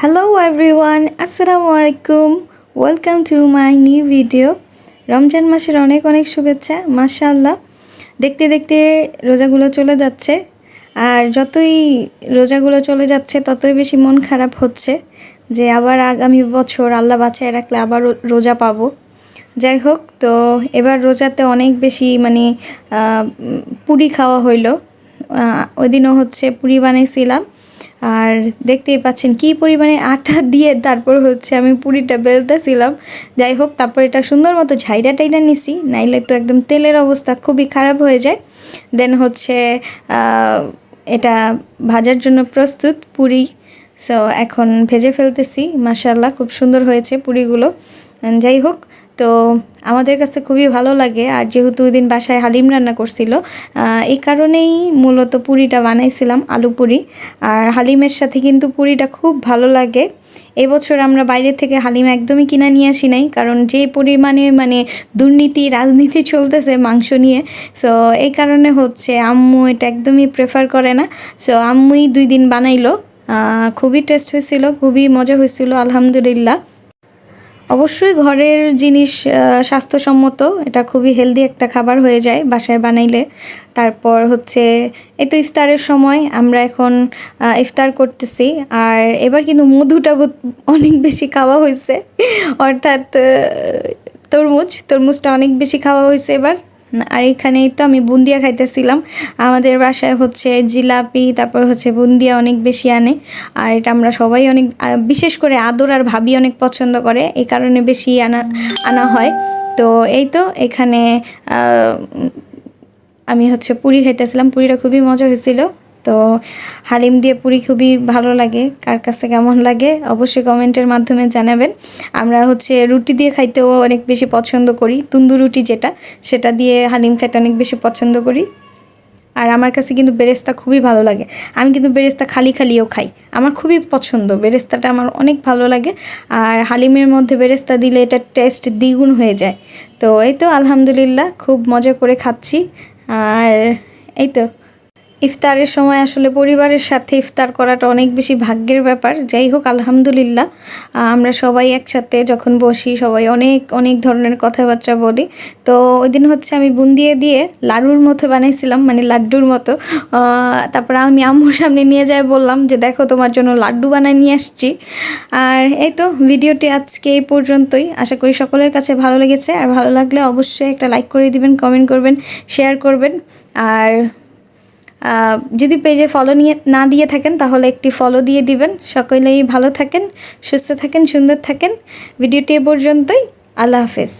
Hello everyone আসসালামু আলাইকুম welcome to my new video Ramzan মাসের অনেক অনেক শুভেচ্ছা, মাশাআল্লাহ। দেখতে দেখতে রোজাগুলো চলে যাচ্ছে। আর যতই রোজাগুলো চলে যাচ্ছে, ততই বেশি মন খারাপ হচ্ছে যে আবার আগামী বছর আল্লাহ বাঁচায় রাখলে আবার রোজা পাবো। যাই হোক, তো এবার রোজাতে অনেক বেশি মানে পুরি খাওয়া হইল। ওই দিনও হচ্ছে পুরি বানাইছিলাম। আর দেখতেই পাচ্ছেন কি পরিমাণে আটা দিয়ে তারপর হচ্ছে আমি পুরিটা বেলতেছিলাম। যাই হোক, তারপর এটা সুন্দর মতো ঝাইরা টাইরা নিছি, নাইলে তো একদম তেলের অবস্থা খুবই খারাপ হয়ে যায়। দেন হচ্ছে এটা ভাজার জন্য প্রস্তুত পুরি। সো এখন ভেজে ফেলতেছি মাসাল্লাহ খুব সুন্দর হয়েছে পুরিগুলো। যাই হোক তো আমাদের কাছে খুবই ভালো লাগে। আর যেহেতু ওই দিন বাসায় হালিম রান্না করছিল এই কারণেই মূলত পুরিটা বানাইছিলাম, আলু পুরি। আর হালিমের সাথে কিন্তু পুরিটা খুব ভালো লাগে। এবছর আমরা বাইরে থেকে হালিম একদমই কিনা নিয়ে আসি নাই, কারণ যে পরিমাণে মানে দুর্নীতি, রাজনীতি চলতেছে মাংস নিয়ে সো এই কারণে হচ্ছে আম্মু এটা একদমই প্রেফার করে না। সো আম্মুই দুই দিন বানাইলো খুবই টেস্ট হয়েছিল, খুবই মজা হয়েছিল, আলহামদুলিল্লাহ। অবশ্যই ঘরের জিনিস স্বাস্থ্যসম্মত, এটা খুবই হেলদি একটা খাবার হয়ে যায় বাসায় বানাইলে। তারপর হচ্ছে, এই তো ইফতারের সময়, আমরা এখন ইফতার করতেছি। আর এবার কিন্তু মধুটা অনেক বেশি খাওয়া হয়েছে অর্থাৎ তরমুজ, তরমুজটা অনেক বেশি খাওয়া হয়েছে এবার। আর এখানেই তো আমি বুন্দিয়া খাইতেছিলাম। আমাদের বাসায় হচ্ছে জিলাপি, তারপর হচ্ছে বুন্দিয়া অনেক বেশি আনে। আর এটা আমরা সবাই অনেক বিশেষ করে আদর আর ভাবি অনেক পছন্দ করে, এই কারণে বেশি আনা আনা হয়। তো এই তো এখানে আমি হচ্ছে পুরি খাইতেছিলাম, পুরিটা খুবই মজা হয়েছিল। তো হালিম দিয়ে পুরি খুবই ভালো লাগে। কার কাছে কেমন লাগে অবশ্যই কমেন্টের মাধ্যমে জানাবেন। আমরা হচ্ছে রুটি দিয়ে খাইতেও অনেক বেশি পছন্দ করি, তুন্দুর রুটি যেটা, সেটা দিয়ে হালিম খাইতে অনেক বেশি পছন্দ করি। আর আমার কাছে কিন্তু বেরেস্তা খুবই ভালো লাগে। আমি কিন্তু বেরেস্তা খালি খালিও খাই। আমার খুবই পছন্দ, বেরেস্তাটা আমার অনেক ভালো লাগে। আর হালিমের মধ্যে বেরেস্তা দিলে এটা টেস্ট দ্বিগুণ হয়ে যায়। তো এই তো আলহামদুলিল্লাহ, খুব মজা করে খাচ্ছি। আর এই তো। ইফতারের সময় আসলে পরিবারের সাথে ইফতার করাটা অনেক বেশি ভাগ্যের ব্যাপার। যাই হোক, আলহামদুলিল্লাহ আমরা সবাই একসাথে যখন বসি, সবাই অনেক অনেক ধরনের কথাবার্তা বলি। তো ওই দিন হচ্ছে আমি বুন্দিয়ে দিয়ে লাড়ুর মতো বানাইছিলাম মানে লাড্ডুর মতো। তারপর আমি আম্মুর সামনে নিয়ে যাই বললাম যে, দেখো, তোমার জন্য লাড্ডু বানায় নিয়ে আসছি। আর এই তো ভিডিওটি আজকে এই পর্যন্তই। আশা করি সকলের কাছে ভালো লেগেছে। আর ভালো লাগলে অবশ্যই একটা লাইক করে দিবেন, কমেন্ট করবেন, শেয়ার করবেন। আর যদি পেজে ফলো নিয়ে, না দিয়ে থাকেন, তাহলে একটি ফলো দিয়ে দিবেন। সকলেই ভালো থাকেন, সুস্থ থাকেন, সুন্দর থাকেন। ভিডিওটি এ পর্যন্তই। আল্লাহ হাফেজ।